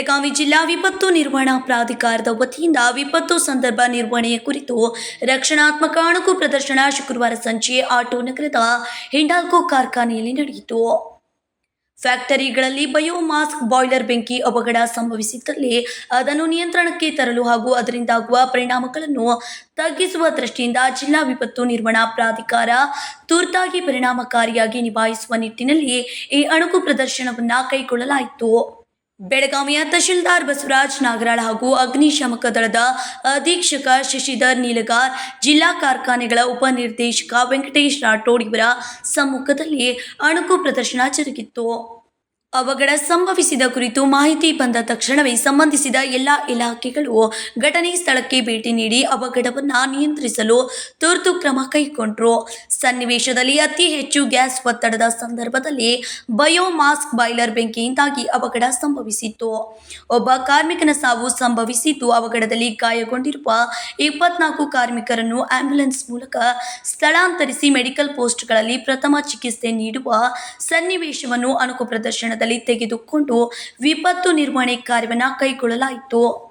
ಬೆಳಗಾವಿ ಜಿಲ್ಲಾ ವಿಪತ್ತು ನಿರ್ವಹಣಾ ಪ್ರಾಧಿಕಾರದ ವತಿಯಿಂದ ವಿಪತ್ತು ಸಂದರ್ಭ ನಿರ್ವಹಣೆಯ ಕುರಿತು ರಕ್ಷಣಾತ್ಮಕ ಅಣುಕು ಪ್ರದರ್ಶನ ಶುಕ್ರವಾರ ಸಂಜೆ ಆಟೋ ನಗರದ ಹಿಂಡಾಲ್ಕೋ ಕಾರ್ಖಾನೆಯಲ್ಲಿ ನಡೆಯಿತು. ಫ್ಯಾಕ್ಟರಿಗಳಲ್ಲಿ ಬಯೋಮಾಸ್ಕ್, ಬಾಯ್ಲರ್ ಬೆಂಕಿ ಅವಘಡ ಸಂಭವಿಸಿದ್ದಲ್ಲಿ ಅದನ್ನು ನಿಯಂತ್ರಣಕ್ಕೆ ತರಲು ಹಾಗೂ ಅದರಿಂದಾಗುವ ಪರಿಣಾಮಗಳನ್ನು ತಗ್ಗಿಸುವ ದೃಷ್ಟಿಯಿಂದ ಜಿಲ್ಲಾ ವಿಪತ್ತು ನಿರ್ವಹಣಾ ಪ್ರಾಧಿಕಾರ ತುರ್ತಾಗಿ ಪರಿಣಾಮಕಾರಿಯಾಗಿ ನಿಭಾಯಿಸುವ ನಿಟ್ಟಿನಲ್ಲಿ ಈ ಅಣುಕು ಪ್ರದರ್ಶನವನ್ನು ಕೈಗೊಳ್ಳಲಾಯಿತು. ಬೆಳಗಾವಿಯ ತಹಶೀಲ್ದಾರ್ ಬಸವರಾಜ್ ನಾಗರಾಳ್ ಹಾಗೂ ಅಗ್ನಿಶಾಮಕ ದಳದ ಅಧೀಕ್ಷಕ ಶಶಿಧರ್ ನೀಲಗಾರ್, ಜಿಲ್ಲಾ ಕಾರ್ಖಾನೆಗಳ ಉಪನಿರ್ದೇಶಕ ವೆಂಕಟೇಶ್ ರಾಠೋಡ್ ಇವರ ಸಮ್ಮುಖದಲ್ಲಿ ಅಣುಕು ಪ್ರದರ್ಶನ ಜರುಗಿತ್ತು. ಅವಘಡ ಸಂಭವಿಸಿದ ಕುರಿತು ಮಾಹಿತಿ ಬಂದ ತಕ್ಷಣವೇ ಸಂಬಂಧಿಸಿದ ಎಲ್ಲ ಇಲಾಖೆಗಳು ಘಟನೆ ಸ್ಥಳಕ್ಕೆ ಭೇಟಿ ನೀಡಿ ಅವಘಡವನ್ನು ನಿಯಂತ್ರಿಸಲು ತುರ್ತು ಕ್ರಮ ಕೈಗೊಂಡರು. ಸನ್ನಿವೇಶದಲ್ಲಿ ಅತಿ ಹೆಚ್ಚು ಗ್ಯಾಸ್ ಒತ್ತಡದ ಸಂದರ್ಭದಲ್ಲಿ ಬಯೋಮಾಸ್ಕ್ ಬಾಯ್ಲರ್ ಬೆಂಕಿಯಿಂದಾಗಿ ಅವಘಡ ಸಂಭವಿಸಿತ್ತು. ಒಬ್ಬ ಕಾರ್ಮಿಕನ ಸಾವು ಸಂಭವಿಸಿದ್ದು ಅವಘಡದಲ್ಲಿ ಗಾಯಗೊಂಡಿರುವ ಇಪ್ಪತ್ನಾಲ್ಕು ಕಾರ್ಮಿಕರನ್ನು ಆಂಬ್ಯುಲೆನ್ಸ್ ಮೂಲಕ ಸ್ಥಳಾಂತರಿಸಿ ಮೆಡಿಕಲ್ ಪೋಸ್ಟ್ಗಳಲ್ಲಿ ಪ್ರಥಮ ಚಿಕಿತ್ಸೆ ನೀಡುವ ಸನ್ನಿವೇಶವನ್ನು ಅಣುಕು ಪ್ರದರ್ಶನದಲ್ಲಿ ತೆಗೆದುಕೊಂಡು ವಿಪತ್ತು ನಿರ್ವಹಣೆ ಕಾರ್ಯವನ್ನು ಕೈಗೊಳ್ಳಲಾಯಿತು.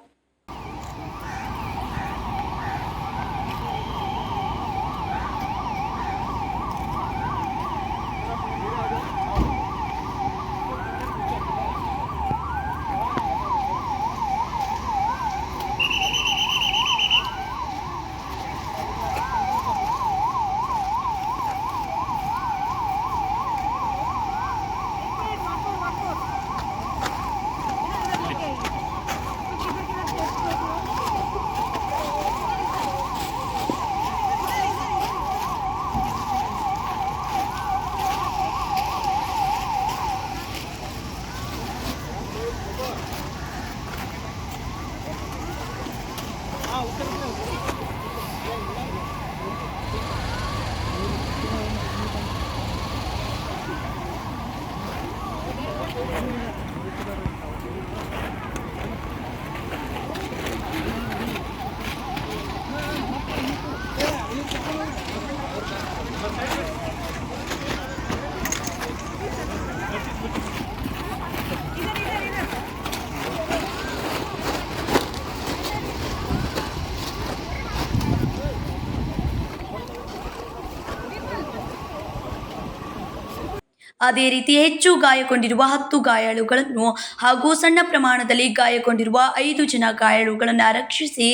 ಅದೇ ರೀತಿ ಹೆಚ್ಚು ಗಾಯಗೊಂಡಿರುವ ಹತ್ತು ಗಾಯಾಳುಗಳನ್ನು ಹಾಗೂ ಸಣ್ಣ ಪ್ರಮಾಣದಲ್ಲಿ ಗಾಯಗೊಂಡಿರುವ ಐದು ಜನ ಗಾಯಾಳುಗಳನ್ನು ರಕ್ಷಿಸಿ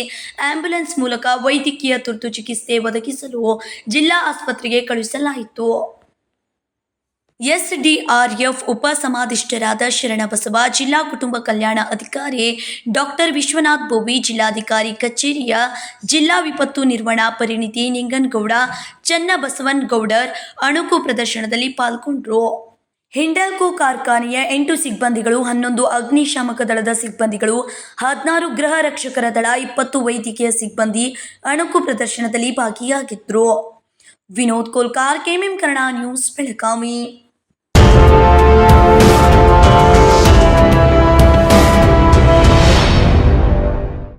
ಆಂಬ್ಯುಲೆನ್ಸ್ ಮೂಲಕ ವೈದ್ಯಕೀಯ ತುರ್ತು ಚಿಕಿತ್ಸೆ ಒದಗಿಸಲು ಜಿಲ್ಲಾ ಆಸ್ಪತ್ರೆಗೆ ಕಳುಹಿಸಲಾಯಿತು. ಎಸ್ಡಿಆರ್ಎಫ್ ಉಪ ಸಮಾಧಿಷ್ಠರಾದ ಶರಣಬಸವ, ಜಿಲ್ಲಾ ಕುಟುಂಬ ಕಲ್ಯಾಣ ಅಧಿಕಾರಿ ಡಾಕ್ಟರ್ ವಿಶ್ವನಾಥ್ ಬೋವಿ, ಜಿಲ್ಲಾಧಿಕಾರಿ ಕಚೇರಿಯ ಜಿಲ್ಲಾ ವಿಪತ್ತು ನಿರ್ವಹಣಾ ಪರಿಣಿತಿ ನಿಂಗನ್ಗೌಡ, ಚನ್ನಬಸವನ್ ಗೌಡರ್ ಅಣುಕು ಪ್ರದರ್ಶನದಲ್ಲಿ ಪಾಲ್ಗೊಂಡರು. ಹಿಂಡಲ್ಕೋ ಕಾರ್ಖಾನೆಯ ಎಂಟು ಸಿಬ್ಬಂದಿಗಳು, ಹನ್ನೊಂದು ಅಗ್ನಿಶಾಮಕ ದಳದ ಸಿಬ್ಬಂದಿಗಳು, ಹದಿನಾರು ಗೃಹ ರಕ್ಷಕರ ದಳ, ಇಪ್ಪತ್ತು ವೈದ್ಯಕೀಯ ಸಿಬ್ಬಂದಿ ಅಣುಕು ಪ್ರದರ್ಶನದಲ್ಲಿ ಭಾಗಿಯಾಗಿದ್ದರು Vinod Kolkar, KMM Kannada news, Belagavi. Thank you.